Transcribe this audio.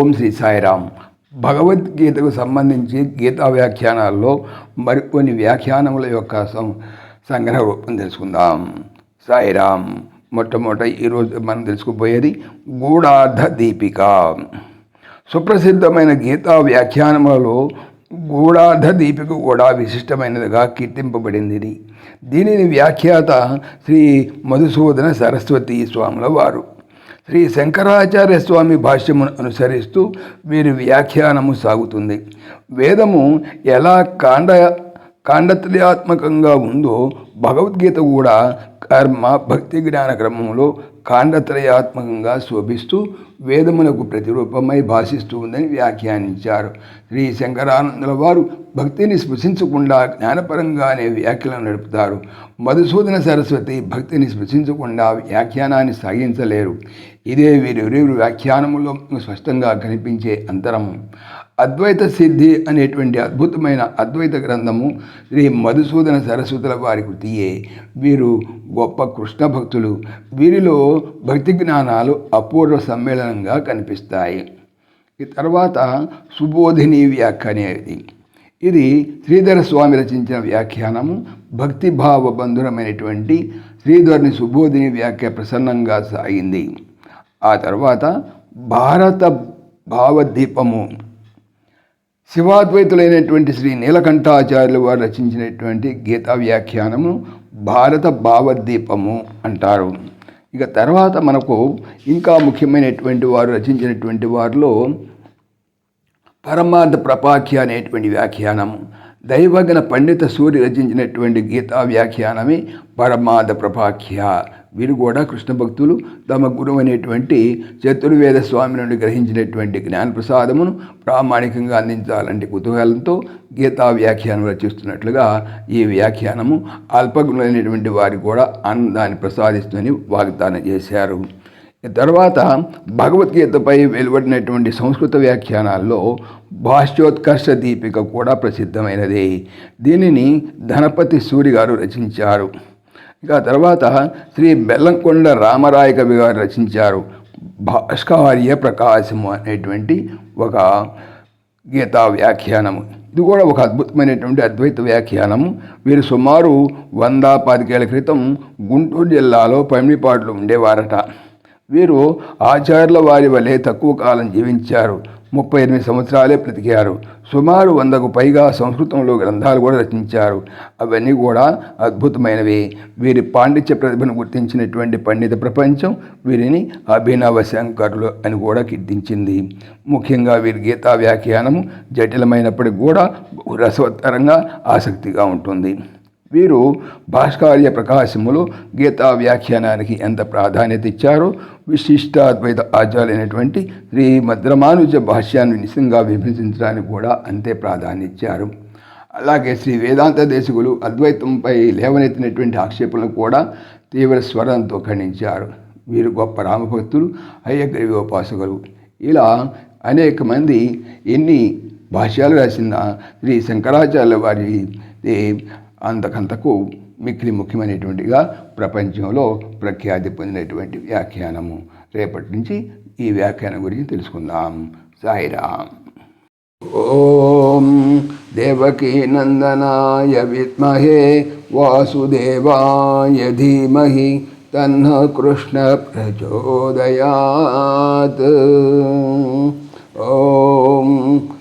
ఓం శ్రీ సాయిరామ్. భగవద్గీతకు సంబంధించి గీతా వ్యాఖ్యానాల్లో మరికొన్ని వ్యాఖ్యానముల యొక్క సం సంగ్రహ రూపం తెలుసుకుందాం. సాయిరామ్ మొట్టమొదట ఈరోజు మనం తెలుసుకుపోయేది గూఢార్థ దీపిక. సుప్రసిద్ధమైన గీతా వ్యాఖ్యానములలో గూఢార్థ దీపిక కూడా విశిష్టమైనదిగా కీర్తింపబడింది దీనిని వ్యాఖ్యాత శ్రీ మధుసూదన సరస్వతి స్వాముల వారు. శ్రీ శంకరాచార్య స్వామి భాష్యమును అనుసరిస్తూ వీరి వ్యాఖ్యానము సాగుతుంది. వేదము ఎలా కాండ కాండత్రయాత్మకంగా ఉందో భగవద్గీత కూడా కర్మ భక్తి జ్ఞాన క్రమంలో కాండత్రయాత్మకంగా శోభిస్తూ వేదమునకు ప్రతిరూపమై భాషిస్తూ ఉందని వ్యాఖ్యానించారు. శ్రీ శంకరానందుల వారు భక్తిని స్పృశించకుండా జ్ఞానపరంగానే వ్యాఖ్యలను నడుపుతారు. మధుసూదన సరస్వతి భక్తిని స్పృశించకుండా వ్యాఖ్యానాన్ని సాగించలేరు. ఇదే వీరిరువురు వ్యాఖ్యానములో స్పష్టంగా కనిపించే అంతరము అద్వైత సిద్ధి అనేటువంటి అద్భుతమైన అద్వైత గ్రంథము శ్రీ మధుసూదన సరస్వతుల వారి కృతియే. వీరు గొప్ప కృష్ణ భక్తులు. వీరిలో భక్తి జ్ఞానాలు అపూర్వ సమ్మేళనంగా కనిపిస్తాయి. ఈ తర్వాత సుబోధిని వ్యాఖ్య అనేది ఇది శ్రీధర స్వామి రచించిన వ్యాఖ్యానము. భక్తిభావ బంధురమైనటువంటి శ్రీధరుని సుబోధిని వ్యాఖ్య ప్రసన్నంగా సాగింది. ఆ తర్వాత భారత భావదీపము శివాద్వైతులైనటువంటి శ్రీ నీలకంఠాచార్యులు వారు రచించినటువంటి గీతా వ్యాఖ్యానము భారత భావదీపము అంటారు. ఇక తర్వాత మనకు ఇంకా ముఖ్యమైనటువంటి వారు రచించినటువంటి వారిలో పరమార్థ ప్రపాఖ్య అనేటువంటి వ్యాఖ్యానము దైవజ్ఞ పండిత సూర్య రచించినటువంటి గీతా వ్యాఖ్యానమే పరమార్థ ప్రపాఖ్య. వీరు కూడా కృష్ణ భక్తులు. తమ గురువు అనేటువంటి చతుర్వేద స్వామి నుండి గ్రహించినటువంటి జ్ఞానప్రసాదమును ప్రామాణికంగా అందించాలంటే కుతూహలంతో గీతా వ్యాఖ్యానం రచిస్తున్నట్లుగా ఈ వ్యాఖ్యానము అల్పగుణులైనటువంటి వారికి కూడా ఆనందాన్ని ప్రసాదిస్తుందని వాగ్దానం చేశారు. తర్వాత భగవద్గీతపై వెలువడినటువంటి సంస్కృత వ్యాఖ్యానాల్లో భాష్యోత్కర్ష దీపిక కూడా ప్రసిద్ధమైనది. దీనిని ధనపతి సూరి గారు రచించారు. ఇక తర్వాత శ్రీ బెల్లంకొండ రామరాయ కవి గారు రచించారు. భాస్కర్య ప్రకాశము అనేటువంటి ఒక గీతా వ్యాఖ్యానము. ఇది కూడా ఒక అద్భుతమైనటువంటి అద్వైత వ్యాఖ్యానము. వీరు సుమారు వంద పాతికేళ్ళ క్రితం గుంటూరు జిల్లాలో పమిడిపాట్లు ఉండేవారట. వీరు ఆచార్యుల వారి వలె తక్కువ కాలం జీవించారు. ముప్పై ఎనిమిది సంవత్సరాలే బ్రతికారు. సుమారు వందకు పైగా సంస్కృతంలో గ్రంథాలు కూడా రచించారు. అవన్నీ కూడా అద్భుతమైనవి. వీరి పాండిత్య ప్రతిభను గుర్తించినటువంటి పండిత ప్రపంచం వీరిని అభినవ శంకరులు అని కూడా కీర్తించింది. ముఖ్యంగా వీరి గీతా వ్యాఖ్యానము జటిలమైనప్పటికీ కూడా రసవత్తరంగా ఆసక్తిగా ఉంటుంది. వీరు భాస్కర్య ప్రకాశములో గీతా వ్యాఖ్యానానికి ఎంత ప్రాధాన్యత ఇచ్చారో విశిష్టాద్వైత ఆచార్యులైనటువంటి శ్రీ మద్రమానుజ భాష్యాన్ని నిశంగా విభజించడానికి కూడా అంతే ప్రాధాన్యత ఇచ్చారు. అలాగే శ్రీ వేదాంత దేశకులు అద్వైతంపై లేవనెత్తినటువంటి ఆక్షేపణలు కూడా తీవ్ర స్వరంతో ఖండించారు. వీరు గొప్ప రామభక్తులు అయ్యగ్రీవి ఉపాసకులు ఇలా అనేక మంది ఎన్ని భాష్యాలు రాసిన శ్రీ శంకరాచార్య వారి అంతకంతకు మిక్కిలి ముఖ్యమైనటువంటిగా ప్రపంచంలో ప్రఖ్యాతి పొందినటువంటి వ్యాఖ్యానము. రేపటి నుంచి ఈ వ్యాఖ్యానం గురించి తెలుసుకుందాం. సాయిరామ్. ఓం దేవకీ నందనాయ విద్మహే వాసుదేవాయ ధీమహి తన్న కృష్ణ ప్రచోదయాత్. ఓం